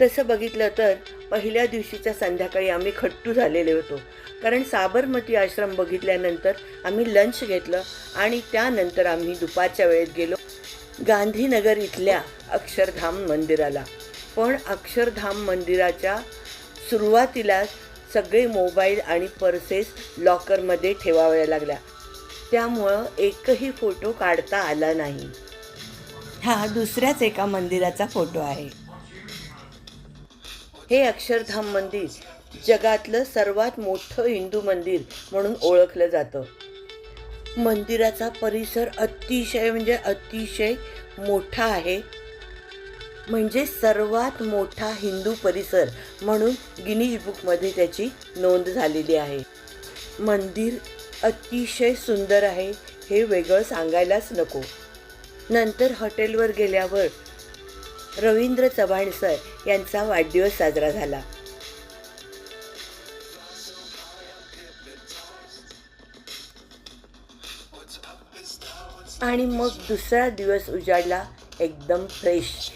तसं बघितलं तर पहिल्या दिवशीच्या संध्याकाळी आम्ही खट्टू झालेले होतो. कारण साबरमती आश्रम बघितल्यानंतर आम्ही लंच घेतलं आणि त्यानंतर आम्ही दुपारच्या वेळेत गेलो गांधीनगर इथल्या अक्षरधाम मंदिराला. पण अक्षरधाम मंदिराच्या सुरुवातीला सगळे मोबाईल आणि पर्सेस लॉकरमध्ये ठेवाव्या लागल्या. त्यामुळं एकही फोटो काढता आला नाही. हा दुसऱ्याच एका मंदिराचा फोटो आहे. हे अक्षरधाम मंदिर जगातलं सर्वात मोठं हिंदू मंदिर म्हणून ओळखलं जातं. मंदिराचा परिसर अतिशय म्हणजे अतिशय मोठा आहे. म्हणजे सर्वात मोठा हिंदू परिसर म्हणून गिनीज बुकमध्ये त्याची नोंद झालेली आहे. मंदिर अतिशय सुंदर आहे हे वेगळं सांगायलाच नको. नंतर हॉटेलवर गेल्यावर रवींद्र चव्हाण सर यांचा वाढदिवस साजरा झाला. आणि मग दुसरा दिवस उजाडला एकदम फ्रेश.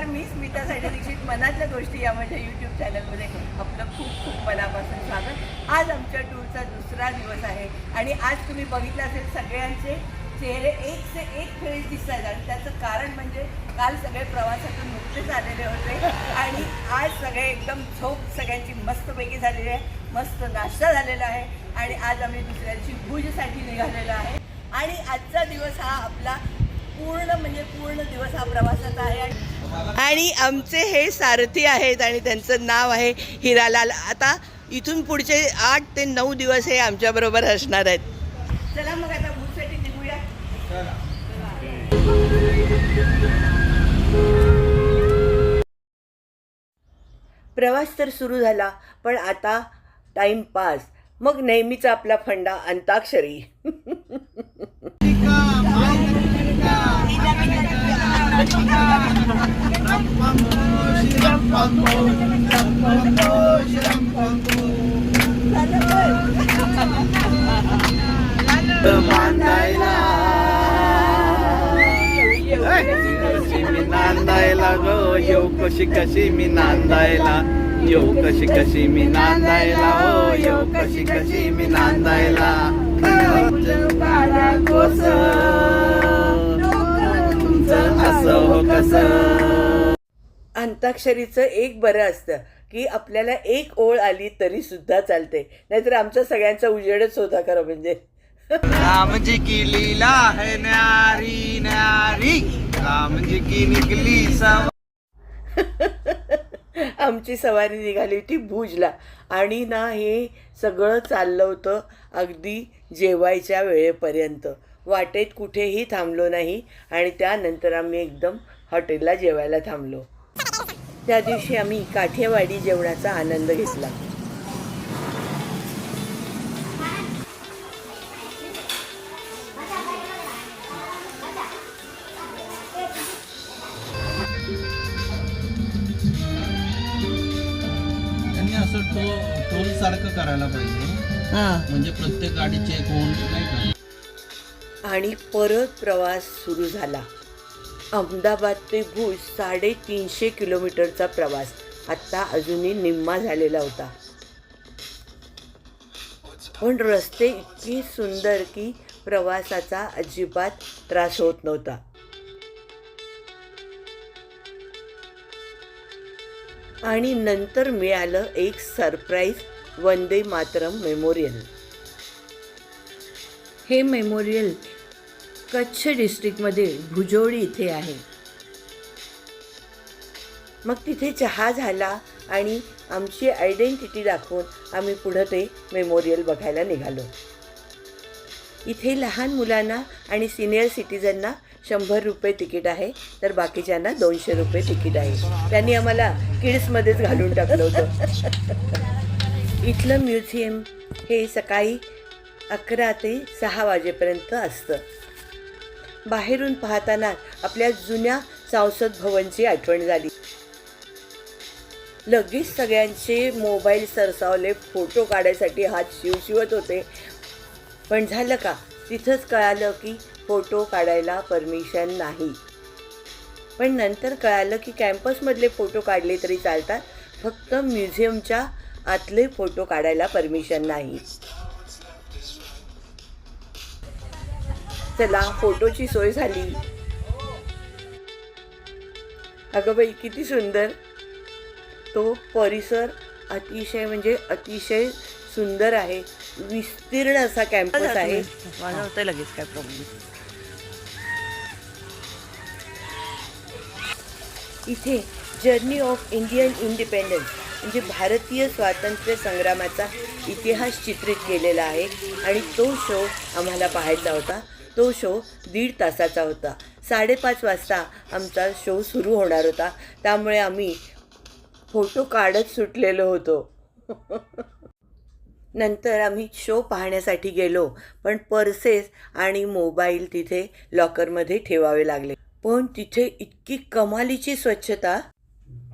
नमस्कार मी स्मिता साठे दीक्षित. मनातल्या गोष्टी या माझ्या यूट्यूब चॅनलमध्ये आपलं खूप खूप मनापासून स्वागत. आज आमच्या टूरचा दुसरा दिवस आहे आणि आज तुम्ही बघितलं असेल सगळ्यांचे चेहरे एक से एक फ्रेश दिसत आहेत आणि त्याचं कारण म्हणजे काल सगळे प्रवासातून नुकतेच आलेले होते आणि आज सगळे एकदम झोप सगळ्यांची मस्तपैकी झालेली आहे. मस्त नाश्ता झालेला आहे आणि आज आम्ही दुसऱ्या दिवशी भुजसाठी निघालेलो आहे. आणि आजचा दिवस हा आपला पूर्ण म्हणजे पूर्ण दिवस हा प्रवासाचा आहे. आणि- आणि आमचे हे सारथी आहेत आणि त्यांचं नाव आहे हिरालाल. आता इथून पुढचे आठ ते नऊ दिवस हे आमच्याबरोबर असणार आहेत. चला मग आता भूजसाठी निघूया. प्रवास तर सुरू झाला पण आता टाइम पास मग नेहमीचा आपला फंडा अंताक्षरी बांधायला कशी मी नांदायला ग येऊ कशी कशी मी नांदायला येऊ कशी कशी मी नांदायला हो येऊ कशी कशी मी नांदायला कोस हो कसं? अंताक्षरीचं एक बरं असतं की आपल्याला एक ओळ आली तरी सुद्धा चालते. नाहीतर आमचा सगळ्यांचा उजेडच होता खरं म्हणजे. रामजी की लीला है न्यारी न्यारी. रामजी की निकली सवा आमची सवारी निघाली होती भुजला. आणि ना हे सगळं चाललं होतं अगदी जेवायच्या वेळेपर्यंत. वाटेत कुठेही थांबलो नाही आणि त्यानंतर आम्ही एकदम हॉटेलला जेवायला थांबलो. त्या दिवशी आम्ही काठियावाडी जेवणाचा आनंद घेतला. असं टोल सारखं करायला पाहिजे. म्हणजे प्रत्येक गाडी चेक होऊन नाही का? आणि परत प्रवास सुरू झाला. अहमदाबाद ते भुज साडेतीनशे किलोमीटरचा प्रवास. आत्ता अजूनही निम्मा झालेला होता. पण रस्ते इतके सुंदर की प्रवासाचा अजिबात त्रास होत नव्हता. आणि नंतर मिळालं एक सरप्राईज वंदे मातरम मेमोरियल. हे मेमोरियल कच्छ डिस्ट्रिक्टमध्ये भुजोळी इथे आहे. मग तिथे चहा झाला आणि आमची आयडेंटिटी दाखवून आम्ही पुढं ते मेमोरियल बघायला निघालो. इथे लहान मुलांना आणि सिनियर सिटीजनना शंभर रुपये तिकीट आहे तर बाकीच्यांना दोनशे रुपये तिकीट आहे. त्यांनी आम्हाला किड्समध्येच घालून टाकलं होतं. इथलं म्युझियम हे सकाळी अकरा ते सहा वाजेपर्यंत असतं. बाहेरून पाहताना आपल्या जुन्या संसद भवनची आठवण झाली. लगेच सगळ्यांचे मोबाईल सरसावले फोटो काढायसाठी हात शिवशिवत होते. पण झालं का? तिथंच कळालं की फोटो काढायला परमिशन नाही. पण नंतर कळालं की कॅम्पसमधले फोटो काढले तरी चालतात. फक्त म्युझियमच्या आतले फोटो काढायला परमिशन नाही. चला फोटोची सोय झाली. अगं बाई किती सुंदर. तो परिसर अतिशय म्हणजे अतिशय सुंदर आहे. विस्तीर्ण असा कॅम्पस आहे. होतं लगेच काय प्रॉब्लेम इथे जर्नी ऑफ इंडियन इंडिपेंडन्स म्हणजे भारतीय स्वातंत्र्य संग्रामाचा इतिहास चित्रित केलेला आहे. आणि तो शो आम्हाला पाहायचा होता. तो शो दीड तासाचा होता. साडेपाच वाजता आमचा शो सुरू होणार होता. त्यामुळे आम्ही फोटो काढत सुटलेलो होतो. नंतर आम्ही शो पाहण्यासाठी गेलो पण पर्सेस आणि मोबाईल तिथे लॉकरमध्ये ठेवावे लागले. पण तिथे इतकी कमालीची स्वच्छता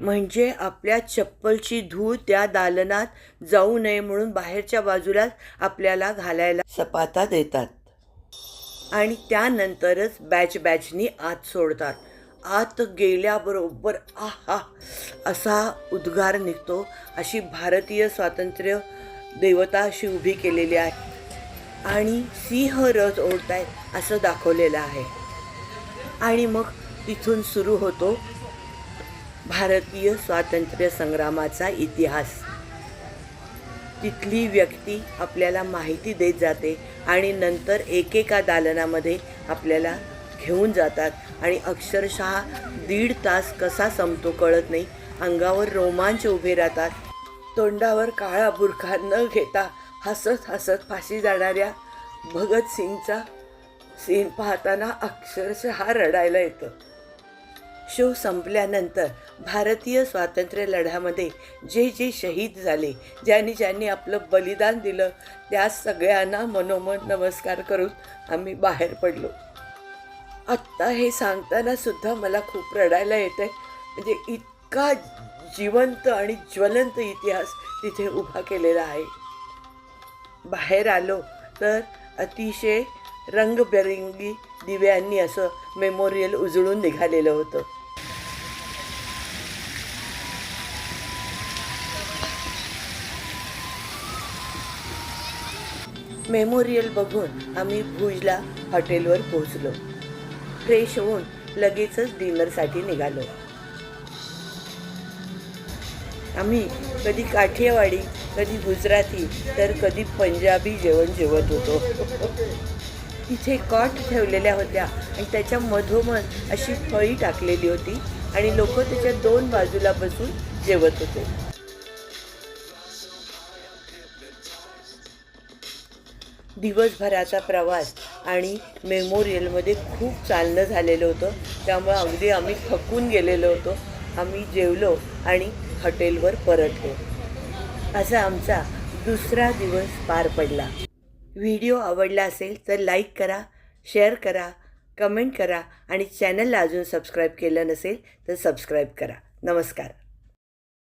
म्हणजे आपल्या चप्पलची धूळ त्या दालनात जाऊ नये म्हणून बाहेरच्या बाजूलाच आपल्याला घालायला सपाता देतात. आणि त्यानंतरच बॅच बॅचनी आत सोडतात. आत गेल्याबरोबर आ हा असा उद्गार निघतो अशी भारतीय स्वातंत्र्य देवता अशी उभी केलेली आहे. आणि सिंह रथ ओढतायत असं दाखवलेलं आहे. आणि मग तिथून सुरू होतो भारतीय स्वातंत्र्य संग्रामाचा इतिहास. तिथली व्यक्ती आपल्याला माहिती देत जाते आणि नंतर एकेका दालनामध्ये आपल्याला घेऊन जातात. आणि अक्षरशः दीड तास कसा संपतो कळत नाही. अंगावर रोमांच उभे राहतात. तोंडावर काळा बुरखा न घेता हसत हसत फाशी जाणाऱ्या भगतसिंगचा सीन पाहताना अक्षरशः रडायला येतं. शो संपल्यानंतर भारतीय स्वातंत्र्य लढ्यामध्ये जे जे शहीद झाले ज्यांनी ज्यांनी आपलं बलिदान दिलं त्या सगळ्यांना मनोमन नमस्कार करून आम्ही बाहेर पडलो. आत्ता हे सांगताना सुद्धा मला खूप रडायला येत आहे म्हणजे इतका जिवंत आणि ज्वलंत इतिहास तिथे उभा केलेला आहे. बाहेर आलो तर अतिशय रंगबेरंगी दिव्यांनी असं मेमोरियल उजळून निघालेलं होतं. मेमोरियल बघून आम्ही भुजला हॉटेलवर पोहोचलो. फ्रेश होऊन लगेचच डिनरसाठी निघालो. आम्ही कधी काठियावाडी कधी गुजराती तर कधी पंजाबी जेवण जेवत होतो. तिथे कॉट ठेवलेल्या होत्या आणि त्याच्या मधोमध अशी फळी टाकलेली होती आणि लोक त्याच्या दोन बाजूला बसून जेवत होते. दिवसभराचा प्रवास आणि मेमोरियलमध्ये खूप चालणं झालेलं होतं. त्यामुळे अगदी आम्ही थकून गेलेलो होतो. आम्ही जेवलो आणि हॉटेलवर परतलो. असा आमचा दुसरा दिवस पार पडला. व्हिडिओ आवडला असेल तर लाईक करा शेअर करा कमेंट करा आणि चॅनलला अजून सबस्क्राईब केलं नसेल तर सबस्क्राईब करा. नमस्कार.